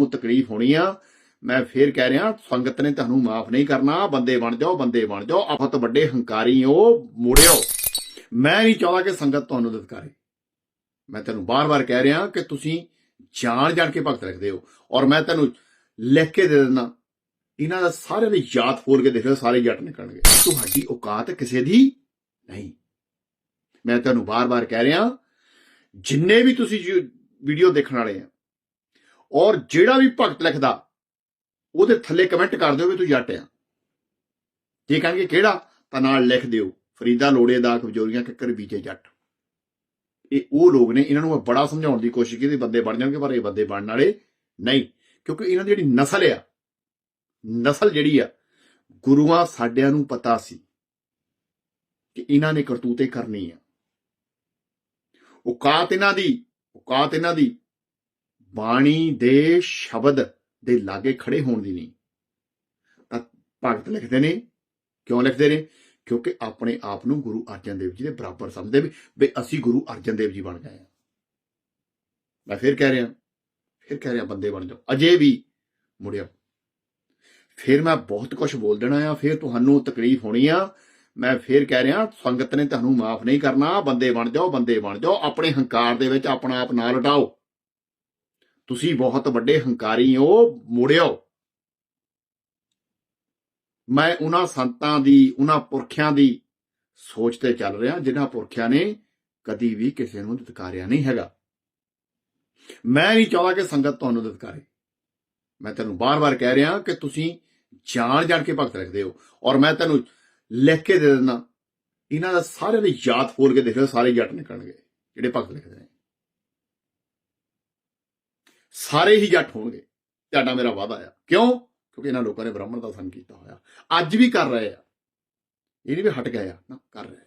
ਨੂੰ ਤਕਲੀਫ ਹੋਣੀ ਆ। ਮੈਂ ਫੇਰ ਕਹਿ ਰਿਹਾ, ਸੰਗਤ ਨੇ ਤੁਹਾਨੂੰ ਮਾਫ ਨਹੀਂ ਕਰਨਾ। ਬੰਦੇ ਬਣ ਜਾਓ, ਬੰਦੇ ਬਣ ਜਾਓ। ਆਫਤ ਵੱਡੇ ਹੰਕਾਰੀ ਹੋ, ਮੁੜਿਓ। ਮੈਂ ਨਹੀਂ ਚਾਹੁੰਦਾ ਕਿ ਸੰਗਤ ਤੁਹਾਨੂੰ ਦਤਕਾਰੇ ਮੈਂ ਤੈਨੂੰ ਬਾਰ-ਬਾਰ ਕਹਿ ਰਿਹਾ ਕਿ ਤੁਸੀਂ ਜਾਣ ਜਾਣ ਕੇ ਭਗਤ ਰੱਖਦੇ ਹੋ। ਔਰ ਮੈਂ ਤੈਨੂੰ ਲਿਖ ਕੇ ਦੇ ਦਿੰਦਾ, ਇਹਨਾਂ ਦਾ ਸਾਰਿਆਂ ਦੀ ਯਾਦ ਫੋਲ ਕੇ ਦੇਖ ਲਓ, ਸਾਰੇ ਜੱਟ ਨਿਕਲਣਗੇ। ਤੁਹਾਡੀ ਔਕਾਤ ਕਿਸੇ ਦੀ ਨਹੀਂ। ਮੈਂ ਤੁਹਾਨੂੰ ਬਾਰ-ਬਾਰ ਕਹਿ ਰਿਹਾ, ਜਿੰਨੇ ਵੀ ਤੁਸੀਂ ਵੀਡੀਓ ਦੇਖਣ ਵਾਲੇ ਆ ਔਰ ਜਿਹੜਾ ਵੀ ਭਗਤ ਲਿਖਦਾ, ਉਹਦੇ ਥੱਲੇ ਕਮੈਂਟ ਕਰ ਦਿਓ ਵੀ ਤੂੰ ਜੱਟ ਆ। ਜੇ ਕਹਿਣਗੇ ਕਿਹੜਾ, ਤਾਂ ਨਾਲ ਲਿਖ ਦਿਓ, ਫਰੀਦਾ ਲੋੜੇ ਦਾ ਕਮਜ਼ੋਰੀਆਂ ਕਿੱਕਰ, ਬੀਜੇ ਜੱਟ। ਇਹ ਉਹ ਲੋਕ ਨੇ, ਇਹਨਾਂ ਨੂੰ ਮੈਂ ਬੜਾ ਸਮਝਾਉਣ ਦੀ ਕੋਸ਼ਿਸ਼ ਕੀਤੀ, ਬੰਦੇ ਬਣ ਜਾਣਗੇ, ਪਰ ਇਹ ਬੰਦੇ ਬਣਨ ਵਾਲੇ ਨਹੀਂ। ਕਿਉਂਕਿ ਇਹਨਾਂ ਦੀ ਜਿਹੜੀ ਨਸਲ ਆ, ਨਸਲ ਜਿਹੜੀ ਆ, ਗੁਰੂਆਂ ਸਾਡਿਆਂ ਨੂੰ ਪਤਾ ਸੀ ਕਿ ਇਹਨਾਂ ਨੇ ਕਰਤੂਤੇ ਕਰਨੀ ਆ। ਔਕਾਤ ਇਹਨਾਂ ਦੀ, ਔਕਾਤ ਇਹਨਾਂ ਦੀ ਬਾਣੀ ਦੇ ਸ਼ਬਦ ਦੇ ਲਾਗੇ ਖੜੇ ਹੋਣ ਦੀ ਨਹੀਂ। ਤਾਂ ਭਗਤ ਲਿਖਦੇ ਨੇ, ਕਿਉਂ ਲਿਖਦੇ ਨੇ? ਕਿਉਂਕਿ ਆਪਣੇ ਆਪ ਨੂੰ ਗੁਰੂ ਅਰਜਨ ਦੇਵ ਜੀ ਦੇ ਬਰਾਬਰ ਸਮਝਦੇ ਵੀ ਵੀ ਅਸੀਂ ਗੁਰੂ ਅਰਜਨ ਦੇਵ ਜੀ ਬਣ ਗਏ ਆ ਮੈਂ ਫਿਰ ਕਹਿ ਰਿਹਾ, ਫਿਰ ਕਹਿ ਰਿਹਾ ਬੰਦੇ ਬਣ ਜਾਓ। ਅਜੇ ਵੀ ਮੁੜਿਆ ਫਿਰ ਮੈਂ ਬਹੁਤ ਕੁਝ ਬੋਲ ਦੇਣਾ ਆ, ਫਿਰ ਤੁਹਾਨੂੰ ਤਕਲੀਫ ਹੋਣੀ ਆ। ਮੈਂ ਫਿਰ ਕਹਿ ਰਿਹਾ, ਸੰਗਤ ਨੇ ਤੁਹਾਨੂੰ ਮਾਫ ਨਹੀਂ ਕਰਨਾ, ਬੰਦੇ ਬਣ ਜਾਓ, ਬੰਦੇ ਬਣ ਜਾਓ, ਆਪਣੇ ਹੰਕਾਰ ਦੇ ਵਿੱਚ ਆਪਣਾ ਆਪ ਨਾ ਲਟਾਓ। ਤੁਸੀਂ ਬਹੁਤ ਵੱਡੇ ਹੰਕਾਰੀ ਹੋ, ਮੁੜਿਓ। ਮੈਂ ਉਹਨਾਂ ਸੰਤਾਂ ਦੀ, ਉਹਨਾਂ ਪੁਰਖਿਆਂ ਦੀ ਸੋਚ ਤੇ ਚੱਲ ਰਿਹਾ, ਜਿਨ੍ਹਾਂ ਪੁਰਖਿਆਂ ਨੇ ਕਦੀ ਵੀ ਕਿਸੇ ਨੂੰ ਦਤਕਾਰਿਆ ਨਹੀਂ ਹੈਗਾ। ਮੈਂ ਨਹੀਂ ਚਾਹੁੰਦਾ ਕਿ ਸੰਗਤ ਤੁਹਾਨੂੰ ਦਤਕਾਰੇ ਮੈਂ ਤੈਨੂੰ ਬਾਰ-ਬਾਰ ਕਹਿ ਰਿਹਾ ਕਿ ਤੁਸੀਂ ਜਾਣ ਜਾਣ ਕੇ ਭਗਤ ਰੱਖਦੇ ਹੋ। ਔਰ ਮੈਂ ਤੈਨੂੰ ਲਿਖ ਕੇ ਦੇ ਦਿੰਦਾ, ਇਹਨਾਂ ਦਾ ਸਾਰਿਆਂ ਦੀ ਯਾਦ ਫੋਲ ਕੇ ਦੇਖ ਲਓ, ਸਾਰੇ ਜੱਟ ਨਿਕਲਣਗੇ, ਜਿਹੜੇ ਭਗਤ ਲਿਖਦੇ ਨੇ। ਸਾਰੇ ਹੀ ਜੱਟ ਹੋਣਗੇ। ਤੁਹਾਡਾ ਮੇਰਾ ਵਾਅਦਾ ਆ। ਕਿਉਂ? ਕਿਉਂਕਿ ਇਹਨਾਂ ਲੋਕਾਂ ਨੇ ਬ੍ਰਾਹਮਣ ਦਾ ਸੰਗ ਕੀਤਾ ਹੋਇਆ। ਅੱਜ ਵੀ ਕਰ ਰਹੇ ਆ। ਇਹ ਨਹੀਂ ਵੀ ਹਟ ਗਏ ਆ। ਨਾ, ਕਰ ਰਹੇ